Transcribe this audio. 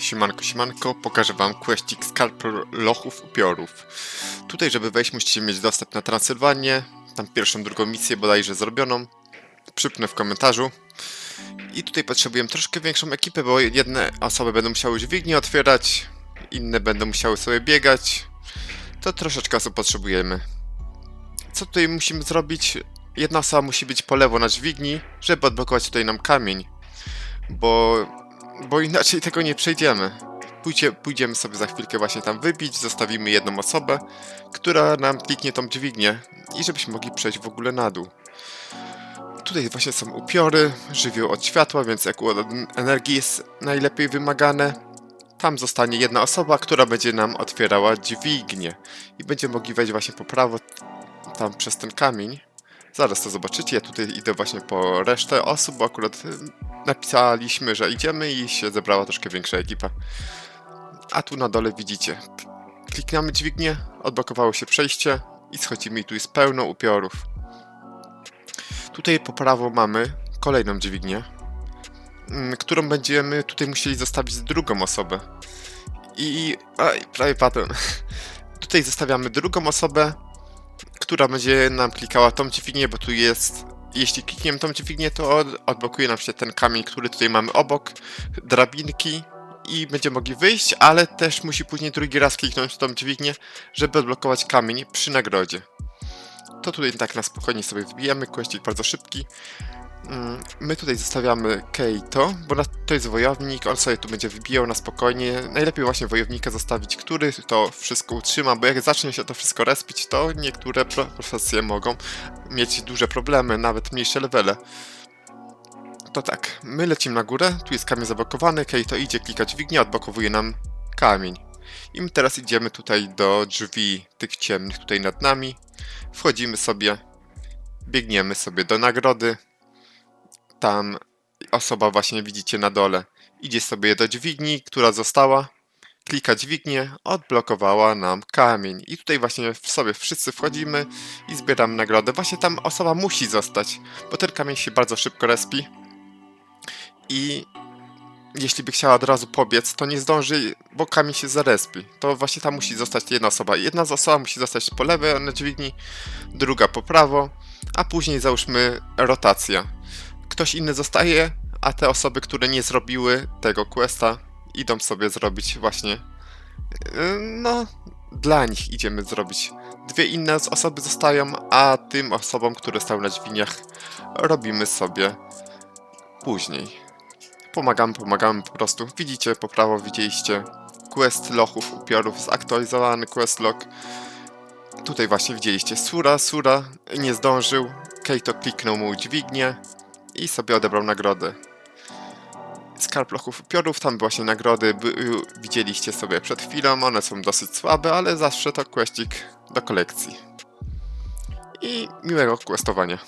Siemanko, siemanko, pokażę wam questik skarb lochów upiorów. Tutaj, żeby wejść, musicie mieć dostęp na Transylwanię, tam pierwszą, drugą misję bodajże zrobioną. Przypnę w komentarzu. I tutaj potrzebujemy troszkę większą ekipę, bo jedne osoby będą musiały dźwignię otwierać, inne będą musiały sobie biegać. To troszeczkę osób potrzebujemy. Co tutaj musimy zrobić? Jedna osoba musi być po lewo na dźwigni, żeby odblokować tutaj nam kamień. Bo bo inaczej tego nie przejdziemy. Pójdzie, pójdziemy sobie za chwilkę właśnie tam wybić, zostawimy jedną osobę, która nam kliknie tą dźwignię i żebyśmy mogli przejść w ogóle na dół. Tutaj właśnie są upiory, żywioł od światła, więc jak od energii jest najlepiej wymagane. Tam zostanie jedna osoba, która będzie nam otwierała dźwignię i będziemy mogli wejść właśnie po prawo tam przez ten kamień. Zaraz to zobaczycie, ja tutaj idę właśnie po resztę osób, bo akurat y, napisaliśmy, że idziemy i się zebrała troszkę większa ekipa. A tu na dole widzicie. Klikniemy dźwignię, odblokowało się przejście i schodzimy i tu jest pełno upiorów. Tutaj po prawo mamy kolejną dźwignię, mm, którą będziemy tutaj musieli zostawić drugą osobę. I... Aj, prawie padłem. Tutaj zostawiamy drugą osobę, która będzie nam klikała tą dźwignię, bo tu jest jeśli klikniemy tą dźwignię, to od, odblokuje nam się ten kamień, który tutaj mamy obok, drabinki i będziemy mogli wyjść, ale też musi później drugi raz kliknąć tą dźwignię, żeby odblokować kamień przy nagrodzie. To tutaj tak na spokojnie sobie wbijamy, questik bardzo szybki. Mm, My tutaj zostawiamy Keito, bo to jest wojownik, on sobie tu będzie wybijał na spokojnie. Najlepiej właśnie wojownika zostawić, który to wszystko utrzyma, bo jak zacznie się to wszystko respić, to niektóre pro- profesje mogą mieć duże problemy, nawet mniejsze levele. To tak, my lecimy na górę, tu jest kamień zablokowany, Keito idzie klikać dźwignię, odblokowuje nam kamień. I my teraz idziemy tutaj do drzwi tych ciemnych tutaj nad nami. Wchodzimy sobie, biegniemy sobie do nagrody. Tam osoba właśnie widzicie na dole. Idzie sobie do dźwigni, która została. Klika dźwignię, odblokowała nam kamień. I tutaj właśnie w sobie wszyscy wchodzimy i zbieramy nagrodę. Właśnie tam osoba musi zostać, bo ten kamień się bardzo szybko respi. I jeśli by chciała od razu pobiec, to nie zdąży, bo kamień się zarespi. To właśnie tam musi zostać jedna osoba. Jedna osoba musi zostać po lewej na dźwigni, druga po prawo, a później załóżmy rotacja. Ktoś inny zostaje, a te osoby, które nie zrobiły tego questa, idą sobie zrobić właśnie. yy, No, dla nich idziemy zrobić. Dwie inne osoby zostają, a tym osobom, które stały na dźwigniach, robimy sobie później. Pomagamy, pomagamy po prostu. Widzicie po prawo, widzieliście quest lochów upiorów, zaktualizowany quest log. Tutaj właśnie widzieliście Sura, Sura nie zdążył, Keito kliknął mu dźwignię i sobie odebrał nagrodę. Skarb lochów upiorów, tam właśnie nagrody widzieliście sobie przed chwilą, one są dosyć słabe, ale zawsze to questik do kolekcji. I miłego questowania.